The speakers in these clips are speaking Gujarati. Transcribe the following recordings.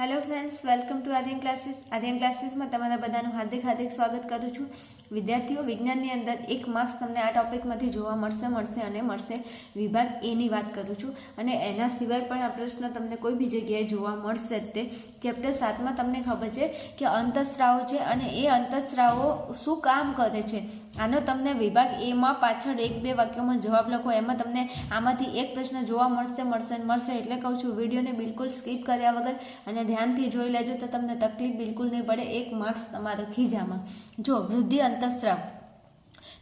Hello friends welcome to Aadhyan classes Aadhyan ક્લાસીસમાં તમારા બધાનું હાર્દિક હાર્દિક સ્વાગત કરું છું. વિદ્યાર્થીઓ, વિજ્ઞાનની અંદર એક માર્ક્સ તમને આ ટોપિકમાંથી જોવા મળશે મળશે અને મળશે. વિભાગ એની વાત કરું છું. અને એના સિવાય પણ આ પ્રશ્ન તમને કોઈ બી જગ્યાએ જોવા મળશે તે. ચેપ્ટર સાતમાં તમને ખબર છે કે અંતઃસ્રાવો છે અને એ અંતઃસ્રાવો શું કામ કરે છે? આનો તમને વિભાગ એમાં પાછળ એક બે વાક્યોમાં જવાબ લખો. એમાં તમને આમાંથી એક પ્રશ્ન જોવા મળશે મળશે મળશે. એટલે કહું છું, વિડીયોને બિલકુલ સ્કીપ કર્યા વગર અને ધ્યાનથી જોઈ લેજો તો તમને તકલીફ બિલકુલ નહીં પડે. એક માર્ક્સ તમારો ખીજામાં. જો વૃદ્ધિ અંતઃસ્રાવ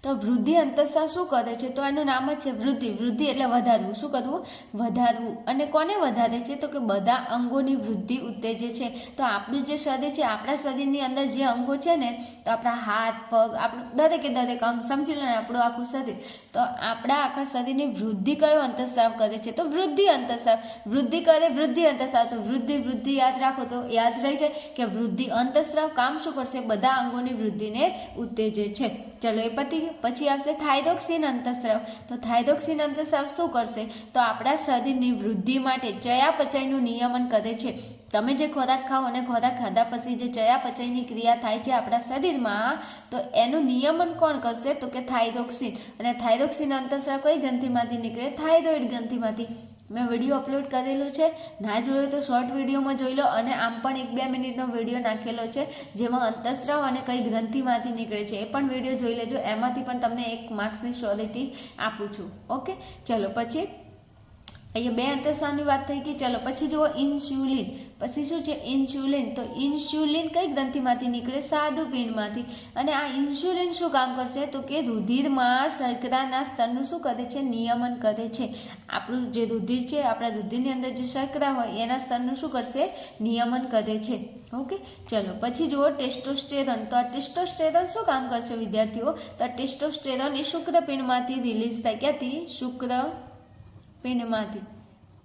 તો વૃદ્ધિ અંતઃસ્રાવ શું કરે છે? તો એનું નામ જ છે વૃદ્ધિ. વૃદ્ધિ એટલે વધારવું. શું કરવું? વધારવું. અને કોને વધારે છે? તો કે બધા અંગોની વૃદ્ધિ ઉત્તેજે છે. તો આપણું જે શરીર છે, આપણા શરીરની અંદર જે અંગો છે ને, તો આપણા હાથ, પગ, આપણું દરેકે દરેક અંગ, સમજી લો ને આપણું આખું શરીર. તો આપણા આખા શરીરની વૃદ્ધિ કયો અંતઃસ્રાવ કરે છે? તો વૃદ્ધિ અંતઃસ્રાવ વૃદ્ધિ કરે, વૃદ્ધિ અંતઃસ્રાવ તો વૃદ્ધિ વૃદ્ધિ યાદ રાખો તો યાદ રહી જાય કે વૃદ્ધિ અંતસ્ત્રાવ કામ શું કરશે? બધા અંગોની વૃદ્ધિને ઉત્તેજે છે. ચલો એ પતી પછી આવશે થાઇરોક્સિન અંતસ્રાવ તો થાઇરોક્સિન અંતસ્રાવ શું કરશે? તો આપણા શરીરની વૃદ્ધિ માટે ચયાપચયનું નિયમન કરે છે. તમે જે ખોરાક ખાઓ અને ખોરાક ખાધા પછી જે ચયાપચયની ક્રિયા થાય છે આપણા શરીરમાં, તો એનું નિયમન કોણ કરશે? તો કે થાઇરોક્સિન અને થાઇરોક્સિન અંતસ્રાવ કઈ ગ્રંથિમાંથી નીકળે? થાઇરોઇડ ગ્રંથિમાંથી. મેં વીડિયો અપલોડ કરેલો છે. ના જોયો તો શોર્ટ વિડીયોમાં જોઈ લો અને આમ પણ એક બે મિનિટનો વીડિયો નાખેલો છે, જેમાં અંતસ્ત્રાવ અને કઈ ગ્રંથિમાંથી નીકળે છે એ પણ વીડિયો જોઈ લેજો. એમાંથી પણ તમને એક માર્ક્સની શ્યોરિટી આપું છું. ઓકે ચલો, પછી અહીંયા બે અંતસ્ત્રાવની વાત થઈ ગઈ ચલો પછી જુઓ ઇન્સ્યુલિન. પછી શું છે ઇન્સ્યુલિન? તો ઇન્સ્યુલિન કઈ ગ્રંથિમાંથી નીકળે? સાધુપિંડમાંથી અને આ ઇન્સ્યુલિન શું કામ કરશે? તો કે રુધિરમાં શર્કરાના સ્તરનું શું કરે છે? નિયમન કરે છે. આપણું જે રુધિર છે, આપણા રુધિરની અંદર જે શર્કરા હોય, એના સ્તરનું શું કરશે? નિયમન કરે છે. ઓકે? ચલો, પછી જુઓ ટેસ્ટોસ્ટેરોન. તો આ ટેસ્ટોસ્ટેરોન શું કામ કરશે વિદ્યાર્થીઓ? તો આ ટેસ્ટોસ્ટેરોન એ શુક્રપિંડમાંથી રિલીઝ થાય. ક્યાંથી? શુક્ર પિંડમાંથી.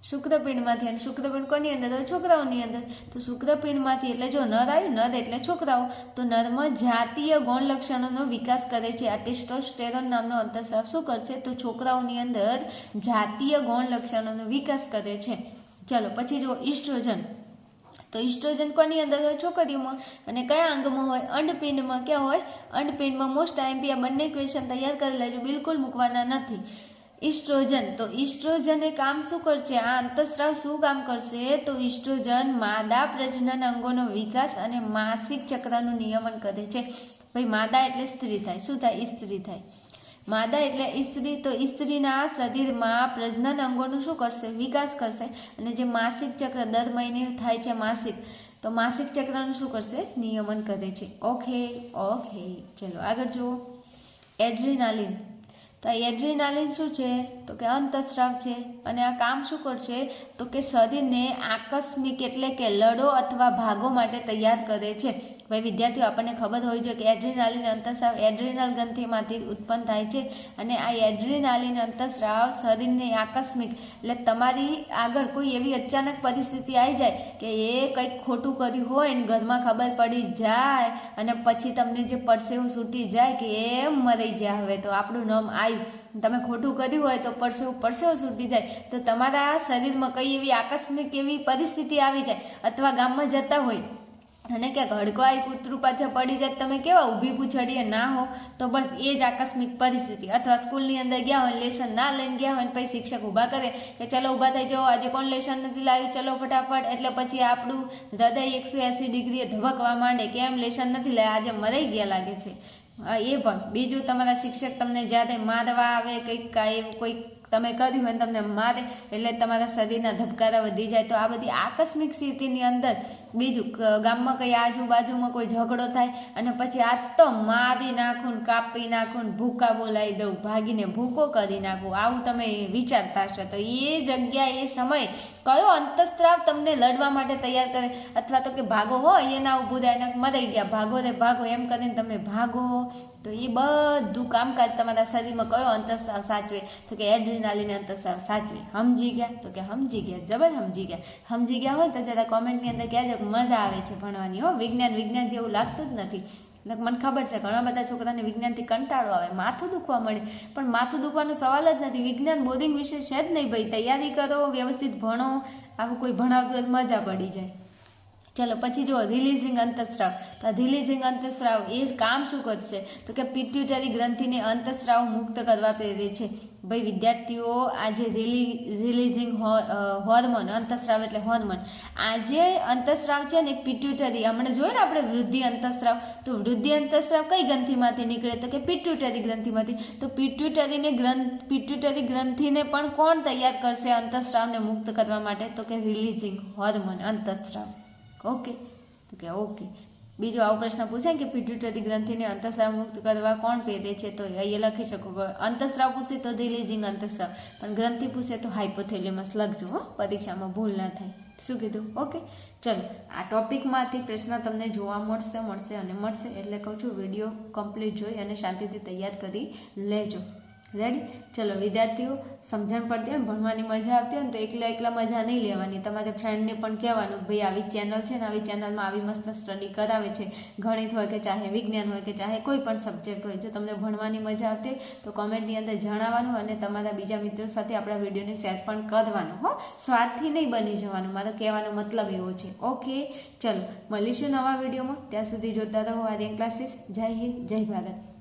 શુક્રપિંડમાંથી અને શુક્રપિંડ કોની અંદર? હોય છોકરાઓની અંદર. તો શુક્રપિંડમાંથી એટલે જો નર આવ્યું, નર એટલે છોકરાઓ. તો નરમાં જાતીય ગૌણ લક્ષણોનો વિકાસ કરે છે. આ ટેસ્ટોસ્ટેરોન નામનો અંતઃસ્રાવ શું કરશે? તો છોકરાઓની અંદર જાતીય ગૌણ લક્ષણોનો વિકાસ કરે છે. ચાલો, પછી જુઓ ઇસ્ટ્રોજન. તો ઇસ્ટ્રોજન કોની અંદર હોય? છોકરીઓમાં. અને કયા અંગમાં હોય? અંડપિંડમાં. ક્યાં હોય? અંડપિંડમાં મોસ્ટ આઈમ્પી આ બંને ક્વેશ્ચન તૈયાર કરી લેજો બિલકુલ મૂકવાના નથી. ઇસ્ટ્રોજન. તો ઇસ્ટ્રોજન એ કામ શું કરશે? આ અંતઃસ્રાવ શું કામ કરશે? તો ઇસ્ટ્રોજન માદા પ્રજનન અંગોનો વિકાસ અને માસિક ચક્રનું નિયમન કરે છે. ભાઈ, માદા એટલે સ્ત્રી થાય. શું થાય? સ્ત્રી થાય. માદા એટલે સ્ત્રી તો સ્ત્રીના શરીરમાં પ્રજનન અંગોનું શું કરશે? વિકાસ કરશે. અને જે માસિક ચક્ર દર મહિને થાય છે માસિક, તો માસિક ચક્રનું શું કરશે? નિયમન કરે છે. ઓકે ઓકે ચલો, આગળ જુઓ. એડ્રીનાલિન. તો એડ્રીનાલિન શું છે? તો કે અંતસ્રાવ છે. અને આ કામ શું કરશે? તો કે શરીરને આકસ્મિક એટલે કે લડો અથવા ભાગો માટે તૈયાર કરે છે. ભાઈ વિદ્યાર્થીઓ, આપણને ખબર હોય જોઈએ કે એડ્રીનાલિન અંતસ્રાવ એડ્રીનલ ગ્રંથિમાંથી ઉત્પન્ન થાય છે. અને આ એડ્રીનાલિન અંતસ્રાવ શરીરને આકસ્મિક એટલે તમારી આગળ કોઈ એવી અચાનક પરિસ્થિતિ આવી જાય કે એ કંઈક ખોટું કર્યું હોય ને ઘરમાં ખબર પડી જાય અને પછી તમને જે પરસેવું છૂટી જાય કે એમ મરી જાય હવે તો આપણું નામ આવ્યું તમે ખોટું કર્યું હોય તો પરસેવું પરસેવો છૂટી જાય. તો તમારા શરીરમાં કઈ એવી આકસ્મિક એવી પરિસ્થિતિ આવી જાય અથવા ગામમાં જતા હોય અને ક્યાંક હડકો આવી કૂતરું પાછળ પડી જાય, તમે કેવા ઊભી પૂછડીએ ના હો, તો બસ એ જ આકસ્મિક પરિસ્થિતિ. અથવા સ્કૂલની અંદર ગયા હોય, લેશન ના લઈને ગયા હોય પછી શિક્ષક ઊભા કરે કે ચલો ઊભા થઈ જાઓ, આજે કોણ લેશન નથી લાવ્યું? ચલો ફટાફટ. એટલે પછી આપણું હૃદય એકસો એંસી ડિગ્રીએ ધબકવા માંડે. કે એમ લેશન નથી લાવ્યા? આજે મરાઈ ગયા લાગે છે. એ પણ. બીજું તમારા શિક્ષક તમને જ્યારે મારવા આવે કંઈક એવું કોઈક તમે કર્યું હોય તમને મારે, એટલે તમારા શરીરના ધબકારા વધી જાય તો આ બધી આકસ્મિક સ્થિતિની અંદર બીજું ગામમાં કંઈ આજુબાજુમાં કોઈ ઝઘડો થાય અને પછી આ તો મારી નાખું કાપી નાખું ભૂકા બોલાવી દઉં, ભાગીને ભૂકો કરી નાખું, આવું તમે વિચારતા હશો. તો એ જગ્યા એ સમય કયો અંતસ્ત્રાવ તમને લડવા માટે તૈયાર કરે? અથવા તો કે ભાગો હોય એના ઊભું થાય એને મરાઈ ગયા, ભાગો રે, ભાગો, એમ કરીને તમે ભાગો. તો એ બધું કામકાજ તમારા શરીરમાં કયો અંતસ્ત્રાવ સાચવે? તો કે એડ્રીનાલીન અંતઃસ્રાવ સાચવી. સમજી ગયા? તો કે સમજી ગયા. જબર સમજી ગયા. સમજી ગયા હોય તો જરા કોમેન્ટની અંદર કહેજો મજા આવે છે ભણવાની. હો, વિજ્ઞાન વિજ્ઞાન જેવું લાગતું જ નથી. મને ખબર છે, ઘણા બધા છોકરાને વિજ્ઞાનથી કંટાળો આવે. માથું દુખવા મળે. પણ માથું દુખવાનો સવાલ જ નથી. વિજ્ઞાન બોરિંગ વિશે છે જ નહીં, ભાઈ. તૈયારી કરો, વ્યવસ્થિત ભણો. આવું કોઈ ભણાવતું મજા પડી જાય. ચલો, પછી જુઓ, રિલીઝિંગ અંતસ્રાવ તો રિલીઝિંગ અંતસ્રાવ એ કામ શું કરશે? તો કે પિટ્યુટરી ગ્રંથિને અંતસ્રાવ મુક્ત કરવા પ્રેરે છે. ભાઈ, વિદ્યાર્થીઓ, આ જે રિલી, રિલીઝિંગ હોર્મોન અંતસ્રાવ એટલે હોર્મોન, આ જે છે ને પિટ્યુટરી, હમણાં જોયું ને આપણે વૃદ્ધિ અંતસ્રાવ તો વૃદ્ધિ અંતસ્રાવ કઈ ગ્રંથિમાંથી નીકળે? તો કે પિટ્યુટરી ગ્રંથિમાંથી. તો પિટ્યુટરીને ગ્રંથ, પિટ્યુટરી ગ્રંથિને પણ કોણ તૈયાર કરશે અંતસ્રાવને મુક્ત કરવા માટે? તો કે રિલીઝિંગ હોર્મોન અંતસ્રાવ ઓકે. તો કે ઓકે. બીજો આવો પ્રશ્ન પૂછાય કે પિટ્યુટરી ગ્રંથિને અંતસ્રાવ મુક્ત કરવા કોણ પહેરે છે? તો અહીંયા લખી શકો. અંતસ્રાવ પૂછે તો રિલીઝિંગ અંતસ્રાવ પણ ગ્રંથિ પૂછે તો હાઇપોથેલેમસ લખજો હો. પરીક્ષામાં ભૂલ ના થાય. શું કીધું? ઓકે. ચલો, આ ટોપિકમાંથી પ્રશ્ન તમને જોવા મળશે મળશે અને મળશે. એટલે કહું છું, વીડિયો કમ્પ્લીટ જોઈ અને શાંતિથી તૈયાર કરી લેજો. રેડી ચલો, વિદ્યાર્થીઓ, સમજણ પડતી હોય ભણવાની મજા આવતી હોય ને, તો એકલા એકલા મજા નહીં લેવાની. તમારે ફ્રેન્ડને પણ કહેવાનું કે, ભાઈ, આવી ચેનલ છે ને, આવી ચેનલમાં આવી મસ્ત સ્ટડી કરાવે છે. ગણિત હોય કે ચાહે વિજ્ઞાન હોય કે ચાહે કોઈ પણ સબ્જેક્ટ હોય. જો તમને ભણવાની મજા આવતી તો કોમેન્ટની અંદર જણાવવાનું અને તમારા બીજા મિત્રો સાથે આપણા વિડીયોને શેર પણ કરવાનું, હો. સ્વાર્થી નહીં બની જવાનું. મારો કહેવાનો મતલબ એવો છે. ઓકે ચલો, મળીશું નવા વિડીયોમાં ત્યાં સુધી જોતા રહો, આર્યન ક્લાસીસ જય હિન્દ, જય ભારત.